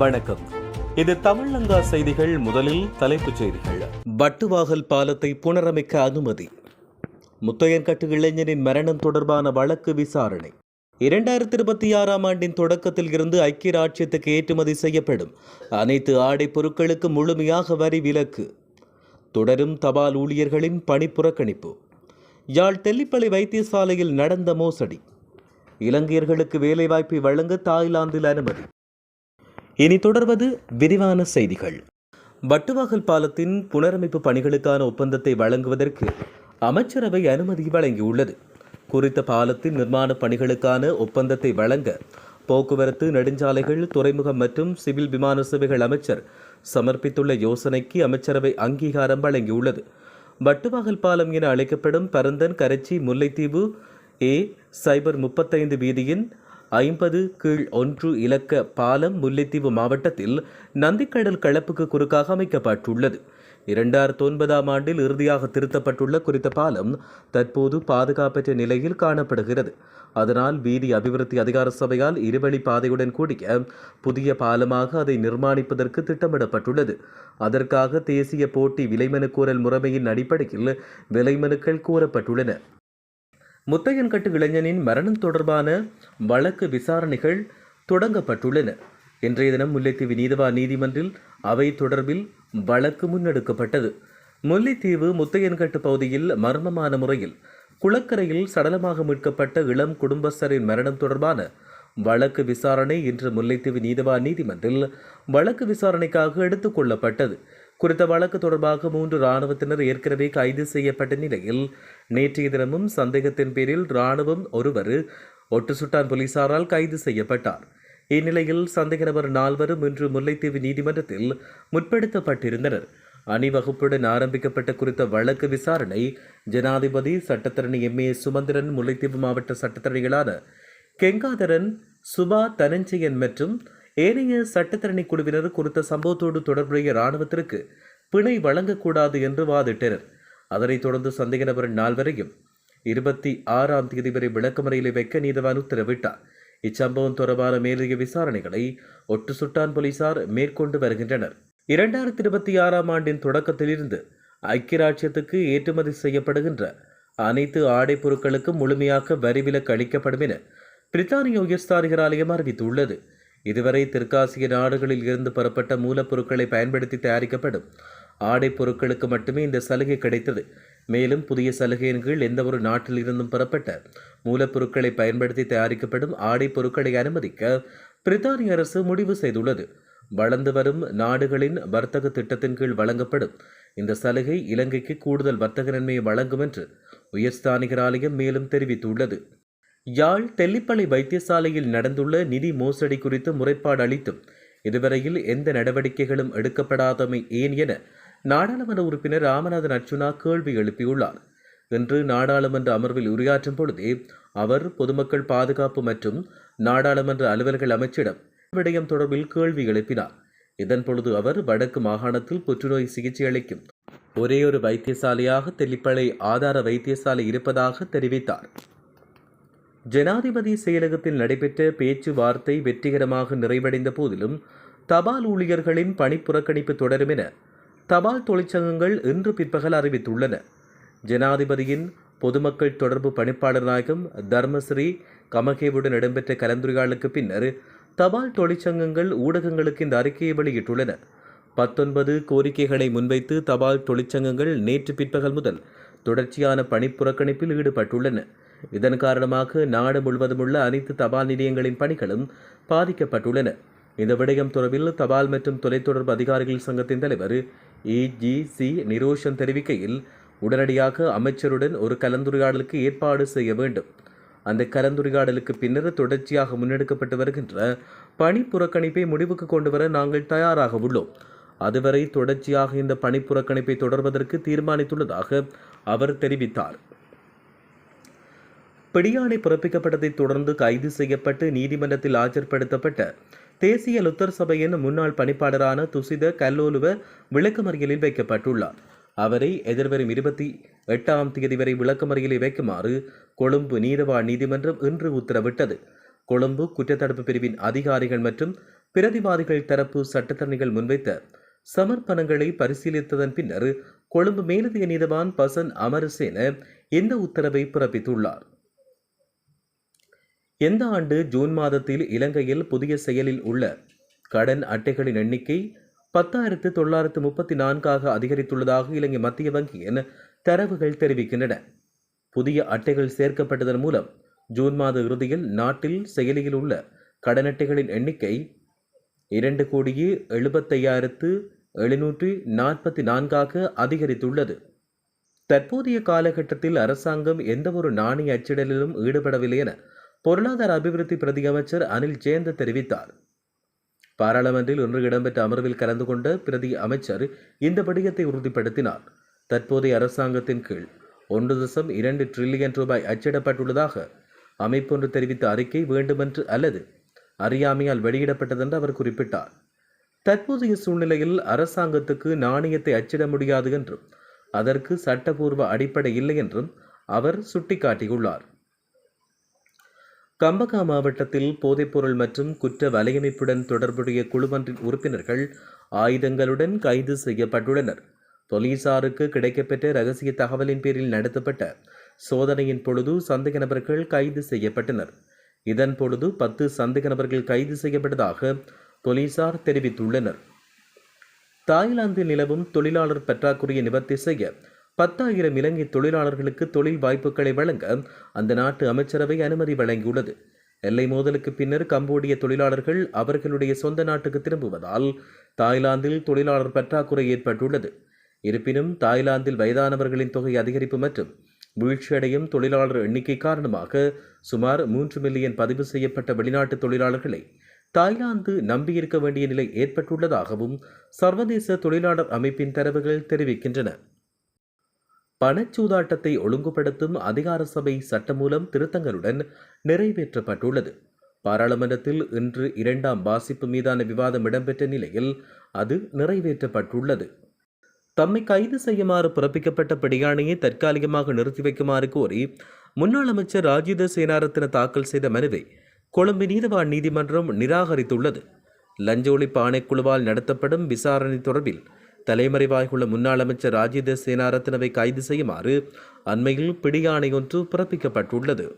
வணக்கம். இது தமிழங்கா செய்திகள் முதலில் தலைப்புச் செய்திகள். பட்டுவாகல் பாலத்தை புனரமைக்க அனுமதி. முத்தையன்கட்டு இளைஞனின் மரணம் தொடர்பான வழக்கு விசாரணை. இரண்டாயிரத்தி இருபத்தி ஆறாம் ஆண்டின் தொடக்கத்தில் இருந்து ஐக்கிய ராஜ்யத்துக்கு ஏற்றுமதி செய்யப்படும். அனைத்து ஆடை பொருட்களுக்கு முழுமையாக வரி விலக்கு. தொடரும் தபால் ஊழியர்களின் பணி புறக்கணிப்பு. யாழ் தெல்லிப்பளை வைத்தியசாலையில் நடந்த மோசடி. இலங்கையர்களுக்கு வேலைவாய்ப்பை வழங்க தாய்லாந்தில் அனுமதி. இனி தொடர்வது விரிவான செய்திகள். வட்டுவாகல் பாலத்தின் புனரமைப்பு பணிகளுக்கான ஒப்பந்தத்தை வழங்குவதற்கு அமைச்சரவை அனுமதி வழங்கியுள்ளது. குறித்த பாலத்தின் நிர்மாண பணிகளுக்கான ஒப்பந்தத்தை வழங்க போக்குவரத்து நெடுஞ்சாலைகள் துறைமுகம் மற்றும் சிவில் விமான சேவைகள் அமைச்சர் சமர்ப்பித்துள்ள யோசனைக்கு அமைச்சரவை அங்கீகாரம் வழங்கியுள்ளது. வட்டுவாகல் பாலம் என அழைக்கப்படும் பரந்தன் கரைச்சி முல்லைத்தீவு ஏ சைபர் முப்பத்தைந்து வீதியின் ஐம்பது கீழ் ஒன்று இலக்க பாலம் முல்லைத்தீவு மாவட்டத்தில் நந்திக்கடல் களப்புக்கு குறுக்காக அமைக்கப்பட்டுள்ளது. இரண்டாயிரத்து ஒன்பதாம் ஆண்டில் இறுதியாக திருத்தப்பட்டுள்ள குறித்த பாலம் தற்போது பாதுகாப்பற்ற நிலையில் காணப்படுகிறது. அதனால் வீதி அபிவிருத்தி அதிகார சபையால் இருவழி பாதையுடன் கூடிய புதிய பாலமாக அதை நிர்மாணிப்பதற்கு திட்டமிடப்பட்டுள்ளது. அதற்காக தேசிய போட்டி விலைமனு முறைமையின் அடிப்படையில் விலைமனுக்கள் கோரப்பட்டுள்ளன முத்தையன்கட்டு இளைஞனின் மரணம் தொடர்பான வழக்கு விசாரணைகள் தொடங்கப்பட்டுள்ளன. இன்றைய தினம் முல்லைத்தீவு நீதவான் நீதிமன்றில் அவை தொடர்பில் வழக்கு முன்னெடுக்கப்பட்டது. முல்லைத்தீவு முத்தையன்கட்டு பகுதியில் மர்மமான முறையில் குளக்கரையில் சடலமாக மீட்கப்பட்ட இளம் குடும்பஸ்தரின் மரணம் தொடர்பான வழக்கு விசாரணை இன்று முல்லைத்தீவு நீதவான் நீதிமன்றில் வழக்கு விசாரணைக்காக எடுத்துக்கொள்ளப்பட்டது குறித்த வழக்கு தொடர்பாக மூன்று இராணுவத்தினர் ஏற்கனவே கைது செய்யப்பட்ட நிலையில் நேற்றைய தினமும் சந்தேகத்தின் பேரில் இராணுவம் ஒருவர் ஒட்டுசுட்டான் போலீசாரால் கைது செய்யப்பட்டார். இந்நிலையில் சந்தேக நபர் நால்வரும் இன்று முல்லைத்தீவு நீதிமன்றத்தில் முற்படுத்தப்பட்டிருந்தனர். அணிவகுப்புடன் ஆரம்பிக்கப்பட்ட குறித்த வழக்கு விசாரணை ஜனாதிபதி சட்டத்தரணி எம். ஏ. சுமந்திரன் முல்லைத்தீவு மாவட்ட சட்டத்தரணிகளான கெங்காதரன் சுபா தனஞ்சயன் மற்றும் ஏனைய சட்டத்தரணி குழுவினர் குறித்த சம்பவத்தோடு தொடர்புடைய இராணுவத்திற்கு பிணை வழங்கக்கூடாது என்று வாதிட்டனர். அதனைத் தொடர்ந்து சந்தேக நபர் நால்வரையும் இருபத்தி ஆறாம் தேதி வரை விளக்கமறையில் வைக்க நீதவான் உத்தரவிட்டார். இச்சம்பவம் தொடர்பான மேலதிக விசாரணைகளை ஒட்டு சுட்டான் போலீசார் மேற்கொண்டு வருகின்றனர். இரண்டாயிரத்தி இருபத்தி ஆறாம் ஆண்டின் தொடக்கத்திலிருந்து ஐக்கிய ராஜ்யத்துக்கு ஏற்றுமதி செய்யப்படுகின்ற அனைத்து ஆடை பொருட்களுக்கும் முழுமையாக வரி விலக்கு அளிக்கப்படும் என பிரித்தானிய உயர்ஸ்தானிகர் ஆலயம் அறிவித்துள்ளது. இதுவரை தெற்காசிய நாடுகளில் இருந்து பெறப்பட்ட மூலப்பொருட்களை பயன்படுத்தி தயாரிக்கப்படும். ஆடை பொருட்களுக்கு மட்டுமே இந்த சலுகை கிடைத்தது. மேலும் புதிய சலுகையின் கீழ் எந்த ஒரு நாட்டில் இருந்தும் பெறப்பட்ட மூலப்பொருட்களை பயன்படுத்தி தயாரிக்கப்படும் ஆடை பொருட்களை அனுமதிக்க பிரித்தானிய அரசு முடிவு செய்துள்ளது. வளர்ந்து வரும் நாடுகளின் வர்த்தக திட்டத்தின் கீழ் வழங்கப்படும். இந்த சலுகை இலங்கைக்கு கூடுதல் வர்த்தக நன்மையை வழங்கும் என்று உயர்ஸ்தானிகர் ஆலயம் மேலும் தெரிவித்துள்ளது. யாழ் தெல்லிப்பளை வைத்தியசாலையில் நடந்துள்ள நிதி மோசடி குறித்து முறைப்பாடு அளித்தும் இதுவரையில் எந்த நடவடிக்கைகளும் எடுக்கப்படாதமை ஏன் என நாடாளுமன்ற உறுப்பினர் ராமநாதன் அர்ஜுனா கேள்வி எழுப்பியுள்ளார். இன்று நாடாளுமன்ற அமர்வில் உரையாற்றும் பொழுதே அவர் பொதுமக்கள் பாதுகாப்பு மற்றும் நாடாளுமன்ற அலுவல்கள் அமைச்சிடம் விடயம் தொடர்பில் கேள்வி எழுப்பினார். இதன் பொழுது அவர் வடக்கு மாகாணத்தில் புற்றுநோய் சிகிச்சை அளிக்கும் ஒரே ஒரு வைத்தியசாலையாக தெல்லிப்பளை ஆதார வைத்தியசாலை இருப்பதாக தெரிவித்தார். ஜனாதிபதி செயலகத்தில் நடைபெற்ற பேச்சுவார்த்தை வெற்றிகரமாக நிறைவடைந்த போதிலும் தபால் ஊழியர்களின் பணி புறக்கணிப்பு தொடரும் என தபால் தொழிற்சங்கங்கள் இன்று பிற்பகல் அறிவித்துள்ளன. ஜனாதிபதியின் பொதுமக்கள் தொடர்பு பணிப்பாளர் நாயகம் தர்மஸ்ரீ கமகேவுடன் இடம்பெற்ற கலந்துரையாடலுக்கு பின்னர் தபால் தொழிற்சங்கங்கள் ஊடகங்களுக்கு இந்த அறிக்கையை வெளியிட்டுள்ளன. பத்தொன்பது கோரிக்கைகளை முன்வைத்து தபால் தொழிற்சங்கங்கள் நேற்று பிற்பகல் முதல் தொடர்ச்சியான பணிப்புறக்கணிப்பில் ஈடுபட்டுள்ளன. இதன் காரணமாக நாடு முழுவதும் உள்ள அனைத்து தபால் நிலையங்களின் பணிகளும் பாதிக்கப்பட்டுள்ளன. இந்த விடயம் தொடர்பில் தபால் மற்றும் தொலைத்தொடர்பு அதிகாரிகள் சங்கத்தின் தலைவர் இஜிசி நிரோஷன் தெரிவிக்கையில் உடனடியாக அமைச்சருடன் ஒரு கலந்துரையாடலுக்கு ஏற்பாடு செய்ய வேண்டும். அந்த கலந்துரையாடலுக்கு பின்னர் தொடர்ச்சியாக முன்னெடுக்கப்பட்டு வருகின்ற பணி புறக்கணிப்பை முடிவுக்கு கொண்டு வர நாங்கள் தயாராக உள்ளோம். அதுவரை தொடர்ச்சியாக இந்த பணி புறக்கணிப்பை தொடர்வதற்கு தீர்மானித்துள்ளதாக அவர் தெரிவித்தார். பிடியாணை பிறப்பிக்கப்பட்டதைத் தொடர்ந்து கைது செய்யப்பட்டு நீதிமன்றத்தில் ஆஜர்படுத்தப்பட்ட தேசிய லுத்தர் சபையின் முன்னாள் பணிப்பாளரான துசித கல்லோலுவ விளக்கமறியலில் வைக்கப்பட்டுள்ளார். அவரை எதிர்வரும் இருபத்தி எட்டாம் தேதி வரை விளக்கமறியலில் வைக்குமாறு கொழும்பு நீதவான் நீதிமன்றம் இன்று உத்தரவிட்டது. கொழும்பு குற்றத்தடுப்பு பிரிவின் அதிகாரிகள் மற்றும் பிரதிவாதிகள் தரப்பு சட்டத்தரணிகள் முன்வைத்த சமர்ப்பணங்களை பரிசீலித்ததன் பின்னர் கொழும்பு மேலதிக நீதவான் பசன் அமரசேன இந்த உத்தரவை பிறப்பித்துள்ளார். எந்த ஆண்டு ஜூன் மாதத்தில் இலங்கையில் புதிய செயலில் உள்ள கடன் அட்டைகளின் எண்ணிக்கை பத்தாயிரத்து தொள்ளாயிரத்து முப்பத்தி நான்காக அதிகரித்துள்ளதாக இலங்கை மத்திய வங்கியின் தரவுகள் தெரிவிக்கின்றன. புதிய அட்டைகள் சேர்க்கப்பட்டதன் மூலம் ஜூன் மாத இறுதியில் நாட்டில் செயலியில் உள்ள கடன் அட்டைகளின் எண்ணிக்கை இரண்டு கோடியே எழுபத்தையாயிரத்து எழுநூற்றி நாற்பத்தி நான்காக அதிகரித்துள்ளது. தற்போதைய காலகட்டத்தில் அரசாங்கம் எந்தவொரு நாணய அச்சிடலிலும் ஈடுபடவில்லை என பொருளாதார அபிவிருத்தி பிரதி அமைச்சர் அனில் ஜெயந்த தெரிவித்தார். பாராளுமன்றில் இன்று இடம்பெற்ற அமர்வில் கலந்து கொண்ட பிரதி அமைச்சர் இந்த படிகத்தை உறுதிப்படுத்தினார். தற்போதைய அரசாங்கத்தின் கீழ் ஒன்று தசம் இரண்டு டிரில்லியன் ரூபாய் அச்சிடப்பட்டுள்ளதாக அமைப்பொன்று தெரிவித்த அறிக்கை வேண்டுமென்று அல்லது அறியாமையால் வெளியிடப்பட்டதென்று அவர் குறிப்பிட்டார். தற்போதைய சூழ்நிலையில் அரசாங்கத்துக்கு நாணயத்தை அச்சிட முடியாது என்றும் அதற்கு சட்டபூர்வ அடிப்படை இல்லை என்றும் அவர் சுட்டிக்காட்டியுள்ளார். கம்பகா மாவட்டத்தில் போதைப்பொருள் மற்றும் குற்ற வலையமைப்புடன் தொடர்புடைய குழுவொன்றின் உறுப்பினர்கள் ஆயுதங்களுடன் கைது செய்யப்பட்டுள்ளனர். போலீசாருக்கு கிடைக்கப்பெற்ற ரகசிய தகவலின் பேரில் நடத்தப்பட்ட சோதனையின் பொழுது சந்தேக நபர்கள் கைது செய்யப்பட்டனர். இதன் பொழுது பத்து சந்தேக நபர்கள் கைது செய்யப்பட்டதாக போலீசார் தெரிவித்துள்ளனர். தாய்லாந்தில் நிலவும் தொழிலாளர் பற்றாக்குறையை நிவர்த்தி செய்ய பத்தாயிரம் இலங்கை தொழிலாளர்களுக்கு தொழில் வாய்ப்புகளை வழங்க அந்த நாட்டு அமைச்சரவை அனுமதி வழங்கியுள்ளது. எல்லை மோதலுக்கு பின்னர் கம்போடிய தொழிலாளர்கள் அவர்களுடைய சொந்த நாட்டுக்கு திரும்புவதால் தாய்லாந்தில் தொழிலாளர் பற்றாக்குறை ஏற்பட்டுள்ளது. இருப்பினும் தாய்லாந்தில் வயதானவர்களின் தொகை அதிகரிப்பு மற்றும் வீழ்ச்சியடையும் தொழிலாளர் எண்ணிக்கை காரணமாக சுமார் மூன்று மில்லியன் பதிவு செய்யப்பட்ட வெளிநாட்டு தொழிலாளர்களை தாய்லாந்து நம்பியிருக்க வேண்டிய நிலை ஏற்பட்டுள்ளதாகவும் சர்வதேச தொழிலாளர் அமைப்பின் தரவுகள் தெரிவிக்கின்றன. பணச்சூதாட்டத்தை ஒழுங்குபடுத்தும் அதிகார சபை சட்டமூலம் திருத்தங்களுடன் நிறைவேற்றப்பட்டுள்ளது. பாராளுமன்றத்தில் இன்று இரண்டாம் வாசிப்பு மீதான விவாதம் இடம்பெற்ற நிலையில் அது நிறைவேற்றப்பட்டுள்ளது. தம்மை கைது செய்யுமாறு பிறப்பிக்கப்பட்ட பிடியாணையை தற்காலிகமாக நிறுத்தி வைக்குமாறு கோரி முன்னாள் அமைச்சர் ராஜித சேனாரத்தின தாக்கல் செய்த மனுவை கொழும்பு நீதவான் நீதிமன்றம் நிராகரித்துள்ளது. லஞ்ச ஒழிப்பு ஆணைக்குழுவால் நடத்தப்படும் விசாரணை தொடர்பில் தலைமறைவாகியுள்ள முன்னாள் அமைச்சர் ராஜித சேனாரத்னவை கைது செய்யுமாறு அண்மையில் பிடியாணை ஒன்று பிறப்பிக்கப்பட்டுள்ளது.